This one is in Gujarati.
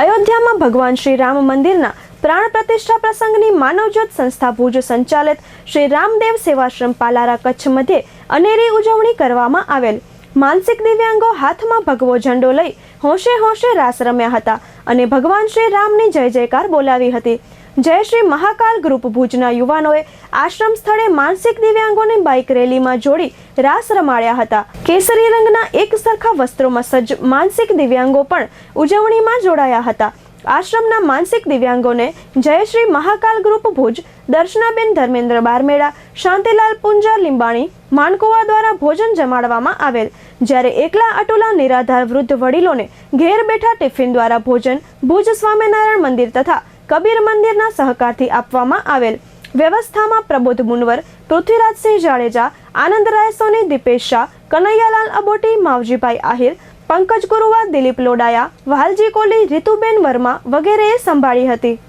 અયોધ્યામાં ભગવાન શ્રી રામ મંદિરના પ્રાણ પ્રતિષ્ઠા પ્રસંગની માનવજ્યોત સંસ્થા ભુજ સંચાલિત શ્રી રામદેવ સેવાશ્રમ પાલારા કચ્છ મધ્યે અનેરી ઉજવણી કરવામાં આવેલ. માનસિક દિવ્યાંગો હાથમાં ભગવો ઝંડો લઈ હોંશે હોંશે રાસ રમ્યા હતા અને ભગવાન શ્રી રામની જય જયકાર બોલાવી હતી. જય શ્રી મહાકાલ ગ્રુપ ભુજના યુવાનોએ આશ્રમ સ્થળે માનસિક દિવ્યાંગોને બાઇક રેલીમાં જોડી રાસ રમાડ્યા હતા. કેસરી રંગના એક સરખા વસ્ત્રોમાં સજ્જ માનસિક દિવ્યાંગો પણ ઉજવણીમાં જોડાયા હતા. આશ્રમના માનસિક દિવ્યાંગોને જયશ્રી મહાકાલ ગ્રુપ ભુજ, દર્શનાબેન ધર્મેન્દ્ર બારમેડા, શાંતિલાલ પુંજા લીંબાણી, માનકુવા દ્વારા ભોજન જમાડવામાં આવેલ. જ્યારે એકલા અટુલા નિરાધાર વૃદ્ધ વડીલોને ઘેર બેઠા ટિફિન દ્વારા ભોજન, ભુજ સ્વામિનારાયણ મંદિર તથા કબીર મંદિરના સહકારથી આપવામાં આવેલ વ્યવસ્થામાં પ્રબોધ મુનવર, પૃથ્વીરાજસિંહ જાડેજા આનંદરાય સોની, દીપેશ શાહ, કનૈયાલાલ અબોટી, માવજીભાઈ આહિર, પંકજ ગુરુવા દિલીપ લોડાયા, વાલજી કોલી, રીતુબેન વર્મા વગેરેએ સંભાળી હતી.